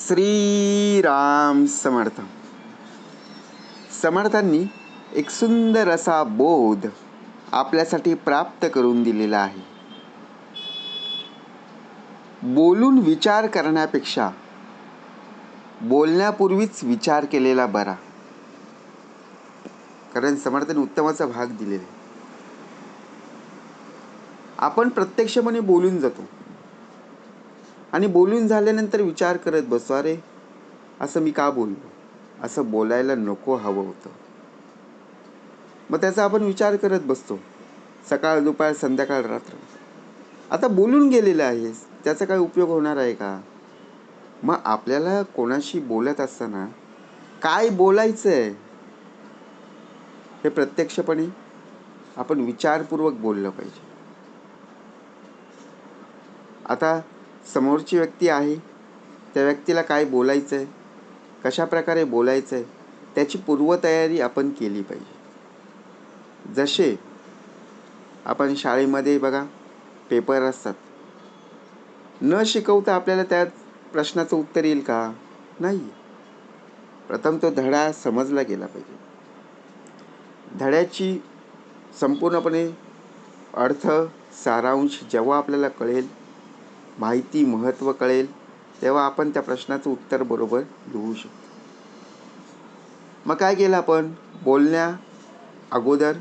श्रीराम समर्थ. समर्थांनी एक सुंदर असा बोध आपल्यासाठी प्राप्त करून दिलेला आहे. बोलून विचार करण्यापेक्षा बोलण्यापूर्वीच विचार केलेला बरा. कारण समर्थांनी उत्तमाचा भाग दिलेला आपण प्रत्यक्षपणे बोलून जातो. आणि बोलून झाल्यानंतर विचार करत बसतो अरे असं मी का बोललो? असं बोलायला नको हवं होतं. मग त्याचा आपण विचार करत बसतो सकाळ दुपार संध्याकाळ रात्र. आता बोलून गेलेलं आहे त्याचा काय उपयोग होणार आहे का? मग आपल्याला कोणाशी बोलत असताना काय बोलायचं आहे हे प्रत्यक्षपणे आपण विचारपूर्वक बोललं पाहिजे. आता समोरची व्यक्ती आहे त्या व्यक्तीला काय बोलायचं आहे कशा प्रकारे बोलायचं आहे त्याची पूर्वतयारी आपण केली पाहिजे. जसे आपण शाळेमध्ये बघा पेपर असतात. न शिकवता आपल्याला त्या प्रश्नाचं उत्तर येईल का? नाही. प्रथम तो धडा समजला गेला पाहिजे. धड्याची संपूर्णपणे अर्थ सारांश जेव्हा आपल्याला कळेल माहिती महत्त्व कळेल तेव्हा आपण त्या प्रश्नाचं उत्तर बरोबर लिहू शकतो. मग काय केलं आपण? बोलण्या अगोदर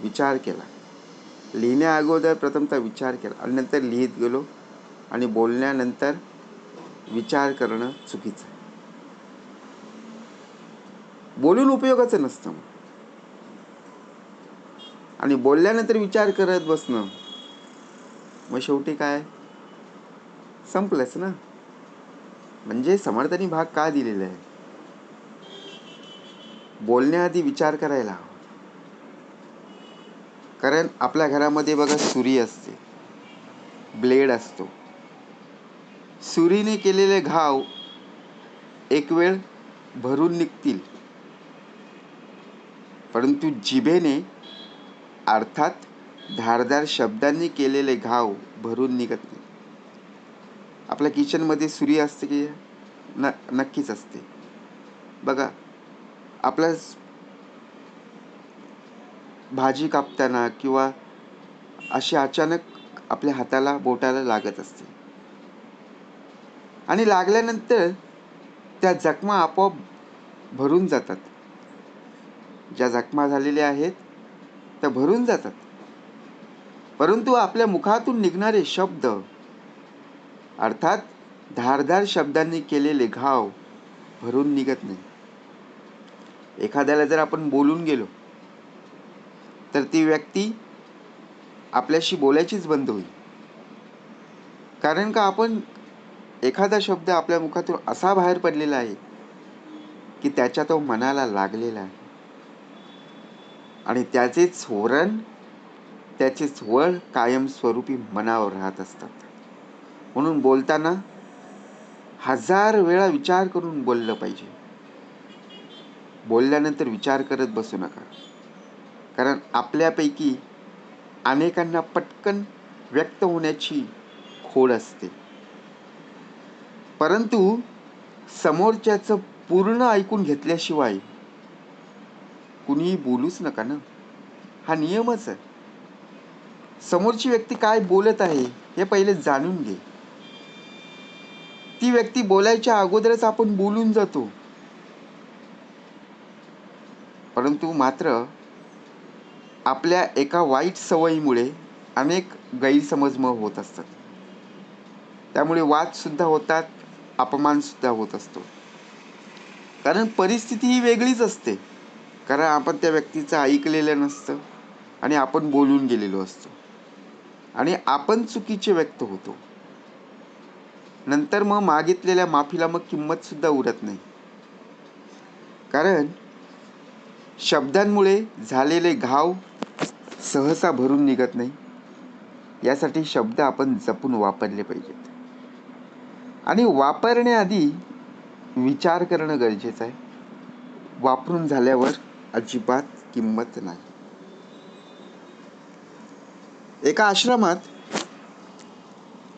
विचार केला. लिहिण्या अगोदर प्रथमतः विचार केला आणि नंतर लिहित गेलो आणि बोलण्यानंतर विचार करणं चुकीचं आहे. बोलून उपयोगाचं नसतं मग. आणि बोलल्यानंतर विचार करत बसणं मग शेवटी काय? संपलंच ना. म्हणजे समर्थनी भाग का दिलेला आहे? बोलण्याआधी विचार करायला हवा. कारण आपल्या घरामध्ये बघा सुरी असते. ब्लेड असतो. सुरीने केलेले घाव एक वेळ भरून निघतील. परंतु जिभेने अर्थात धारदार शब्दांनी केलेले घाव भरून निघत नाही. आपल्या किचनमध्ये सुरी असते की न नक्कीच असते. बघा आपल्या भाजी कापताना किंवा अशी अचानक आपल्या हाताला बोटाला लागत असते. आणि लागल्यानंतर त्या जखमा आपोआप भरून जातात. ज्या जखमा झालेल्या आहेत त्या भरून जातात. परंतु आपल्या मुखातून निघणारे शब्द अर्थात धारदार शब्दांनी केलेले घाव भरून निघत नाही. एखाद्याला जर आपण बोलून गेलो तर ती व्यक्ती आपल्याशी बोलायचीच बंद होईल. कारण का आपण एखादा शब्द आपल्या मुखातून असा बाहेर पडलेला आहे की त्याच्या तो मनाला लागलेला आहे. आणि त्याचेच होरण त्याचेच वळ कायमस्वरूपी मनावर राहत असतात. म्हणून बोलताना हजार वेळा विचार करून बोललं पाहिजे. बोलल्यानंतर विचार करत बसू नका. कारण आपल्यापैकी अनेकांना पटकन व्यक्त होण्याची खोड असते. परंतु समोरच्याचं पूर्ण ऐकून घेतल्याशिवाय कुणीही बोलूच नका ना. हा नियमच आहे. समोरची व्यक्ती काय बोलत आहे हे पहिले जाणून घे. ती व्यक्ती बोलायच्या अगोदरच आपण बोलून जातो. परंतु मात्र आपल्या एका वाईट सवयीमुळे अनेक गैरसमज मग होत असतात. त्यामुळे वाद सुद्धा होतात अपमान सुद्धा होत असतो. कारण परिस्थिती ही वेगळीच असते. कारण आपण त्या व्यक्तीचं ऐकलेलं नसतं आणि आपण बोलून गेलेलो असतो. आणि आपण चुकीचे व्यक्त होतो. नंतर मग मागितलेल्या माफीला मग किंमत सुद्धा उरत नाही. कारण शब्दांमुळे झालेले घाव सहसा भरून निघत नाही. यासाठी शब्द आपण जपून वापरले पाहिजेत. आणि वापरण्याआधी विचार करणं गरजेचं आहे. वापरून झाल्यावर अजिबात किंमत नाही. एका आश्रमात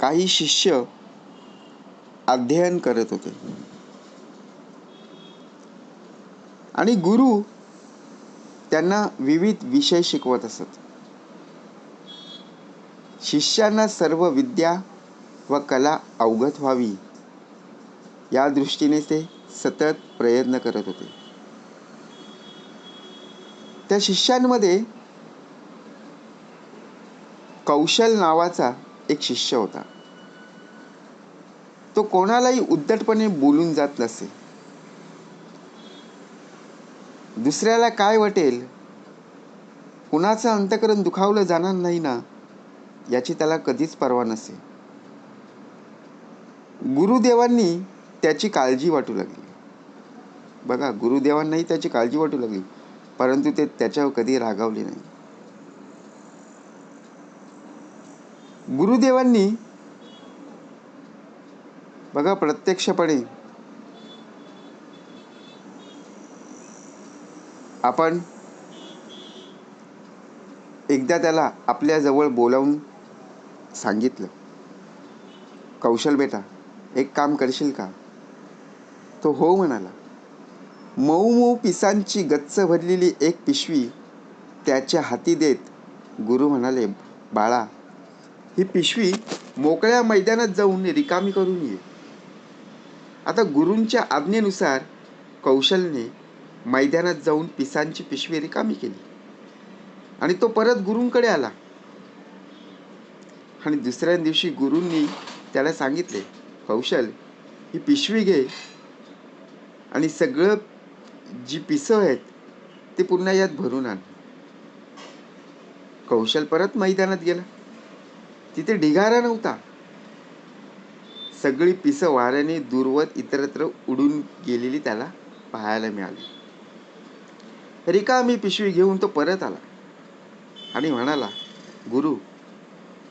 काही शिष्य अध्ययन करत होते. आणि गुरु त्यांना विविध विषय शिकवत असत. शिष्यांना सर्व विद्या व कला अवगत व्हावी या दृष्टीने ते सतत प्रयत्न करत होते. त्या शिष्यांमध्ये कौशल नावाचा एक शिष्य होता. तो कोणालाही उद्धटपणे बोलून जात नसे. दुसऱ्याला काय वाटेल? कुणाचं अंतकरण दुखावलं जाणार नाही ना? याची त्याला कधीच पर्वा नसे. गुरुदेवांनी त्याची काळजी वाटू लागली. बघा गुरुदेवांनाही त्याची काळजी वाटू लागली परंतु ते त्याच्यावर कधी रागावले नाही. गुरुदेवांनी बघा प्रत्यक्षपणे. आपण एकदा त्याला आपल्या जवळ बोलावून सांगितलं. कौशल बेटा एक काम करशील का? तो हो म्हणाला. मऊ मऊ पिसांची गच्च भरलेली एक पिशवी त्याच्या हाती देत गुरु म्हणाले बाळा ही पिशवी मोकळ्या मैदानात जाऊन रिकामी करून ये. आता गुरूंच्या आज्ञेनुसार कौशलने मैदानात जाऊन पिसांची पिशवी रिकामी केली. आणि तो परत गुरूंकडे आला. आणि दुसऱ्या दिवशी गुरूंनी त्याला सांगितले कौशल ही पिशवी घे. आणि सगळं जी पिसं आहेत ते पुन्हा यात भरून आण. कौशल परत मैदानात गेला. तिथे ढिगारा नव्हता. सगळी पिसं वाऱ्याने दूरवर इतरत्र उडून गेलेली त्याला पाहायला मिळाली. रिकामी पिशवी घेऊन तो परत आला आणि म्हणाला गुरु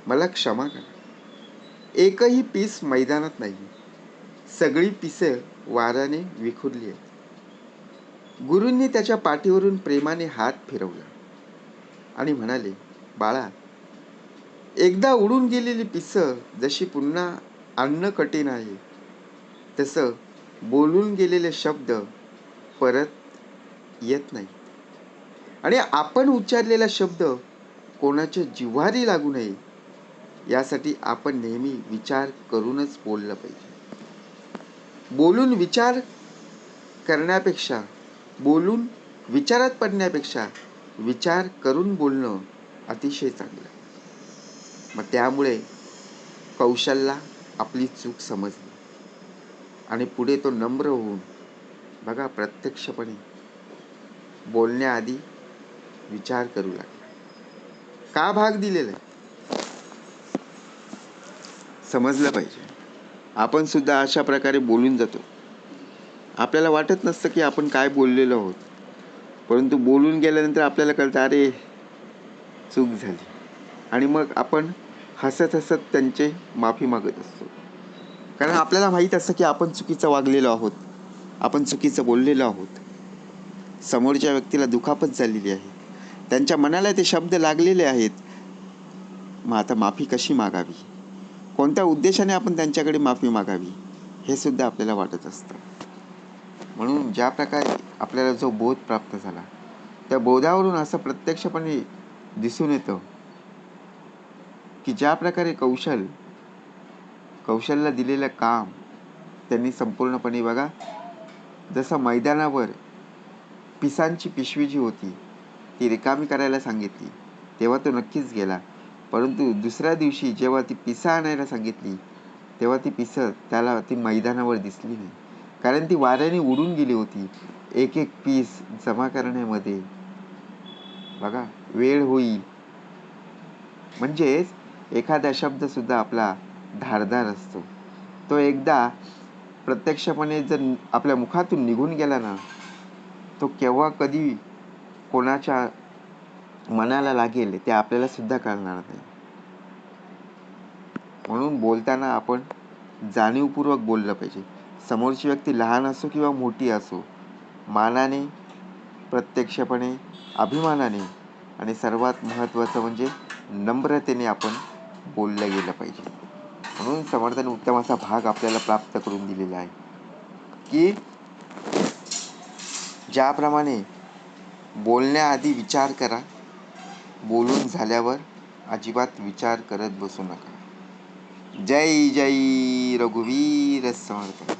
मला क्षमा करा. एकही पीस मैदानात नाही. सगळी पिसं वाऱ्याने विखुरली आहेत. गुरूंनी त्याच्या पाठीवरून प्रेमाने हात फिरवला आणि म्हणाले बाळा एकदा उडून गेलेली पिसं जशी पुन्हा आणणं कठीण आहे. तसं बोलून गेलेले शब्द परत येत नाही आणि आपण उच्चारलेला शब्द कोणाच्या जिव्हारी लागू नये यासाठी आपण नेहमी विचार करूनच बोललं पाहिजे. बोलून विचार करण्यापेक्षा बोलून विचारात पडण्यापेक्षा विचार करून बोलणं अतिशय चांगलं मग त्यामुळे कौशलला आपली चूक समजली. आणि पुढे तो नम्र होऊन बघा प्रत्यक्षपणे बोलण्याआधी विचार करू लागला. का भाग दिलेला आहे? समजलं पाहिजे. आपण सुद्धा अशा प्रकारे बोलून जातो. आपल्याला वाटत नसतं की आपण काय बोललेलो आहोत. परंतु बोलून गेल्यानंतर आपल्याला कळतं अरे चूक झाली. आणि मग आपण हसत हसत त्यांचे माफी मागत असतो. कारण आपल्याला माहीत असतं की आपण चुकीचं वागलेलो आहोत. आपण चुकीचं बोललेलो आहोत. समोरच्या व्यक्तीला दुखापत झालेली आहे. त्यांच्या मनाला ते शब्द लागलेले आहेत. मग आता माफी कशी मागावी? कोणत्या उद्देशाने आपण त्यांच्याकडे माफी मागावी? हे सुद्धा आपल्याला वाटत असतं. म्हणून ज्या प्रकारे आपल्याला जो बोध प्राप्त झाला त्या बोधावरून असं प्रत्यक्षपणे दिसून येतं की ज्या प्रकारे कौशल कौशलला दिलेलं काम त्यांनी संपूर्णपणे बघा जसं मैदानावर पिसांची पिशवी जी होती ती रिकामी करायला सांगितली तेव्हा तो नक्कीच गेला. परंतु दुसऱ्या दिवशी जेव्हा ती पिसा आणायला सांगितली तेव्हा ती पिसं त्याला ती मैदानावर दिसली नाही. कारण ती वाऱ्याने उडून गेली होती. एक एक पीस जमा करण्यामध्ये बघा वेळ होईल म्हणजेच एखादा शब्दसुद्धा आपला धारदार असतो. तो एकदा प्रत्यक्षपणे जर आपल्या मुखातून निघून गेला ना तो केव्हा कधी कोणाच्या मनाला लागेल ते आपल्याला सुद्धा कळणार नाही. म्हणून बोलताना आपण जाणीवपूर्वक बोललं पाहिजे. समोरची व्यक्ती लहान असो किंवा मोठी असो मानाने प्रत्यक्षपणे अभिमानाने आणि सर्वात महत्त्वाचं म्हणजे नम्रतेने आपण बोललं गेलं पाहिजे. म्हणून समर्थाने उत्तम असा भाग आपल्याला प्राप्त करून दिलेला आहे. की ज्याप्रमाणे बोलण्याआधी विचार करा बोलून झाल्यावर अजिबात विचार करत बसू नका. जय जय रघुवीर समर्थ